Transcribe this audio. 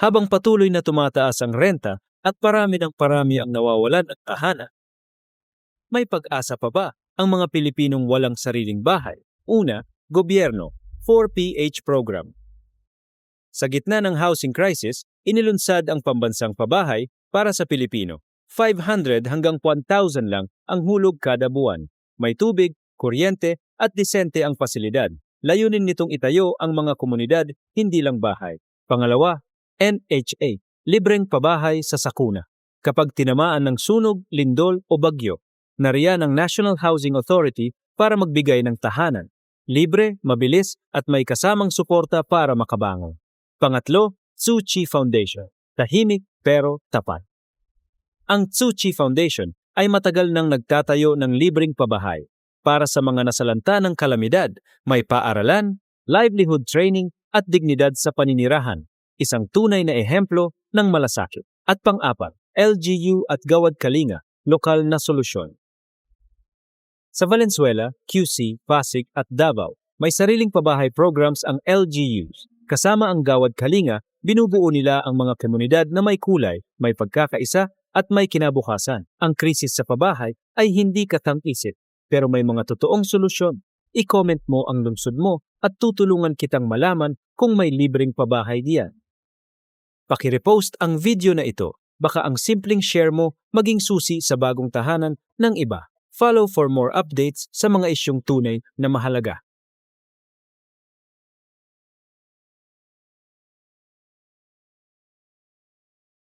habang patuloy na tumataas ang renta at parami ng parami ang nawawalan ng tahanan. May pag-asa pa ba ang mga Pilipinong walang sariling bahay? Una, gobyerno, 4PH program. Sa gitna ng housing crisis, inilunsad ang pambansang pabahay para sa Pilipino. 500 hanggang 1,000 lang ang hulog kada buwan. May tubig, kuryente at disente ang pasilidad. Layunin nitong itayo ang mga komunidad, hindi lang bahay. Pangalawa, NHA, libreng pabahay sa sakuna. Kapag tinamaan ng sunog, lindol o bagyo, nariyan ang National Housing Authority para magbigay ng tahanan. Libre, mabilis at may kasamang suporta para makabangon. Pangatlo, Tsuchi Foundation. Tahimik pero tapat. Ang Tsuchi Foundation ay matagal nang nagtatayo ng libreng pabahay para sa mga nasalanta ng kalamidad, may paaralan, livelihood training at dignidad sa paninirahan, isang tunay na ehemplo ng malasakit. At pang-apat, LGU at Gawad Kalinga, lokal na solusyon. Sa Valenzuela, QC, Pasig at Davao, may sariling pabahay programs ang LGUs. Kasama ang Gawad Kalinga, binubuo nila ang mga komunidad na may kulay, may pagkakaisa at may kinabukasan. Ang krisis sa pabahay ay hindi katang-isip, pero may mga totoong solusyon. I-comment mo ang lungsod mo at tutulungan kitang malaman kung may libreng pabahay diyan. Pakirepost ang video na ito. Baka ang simpleng share mo maging susi sa bagong tahanan ng iba. Follow for more updates sa mga isyong tunay na mahalaga.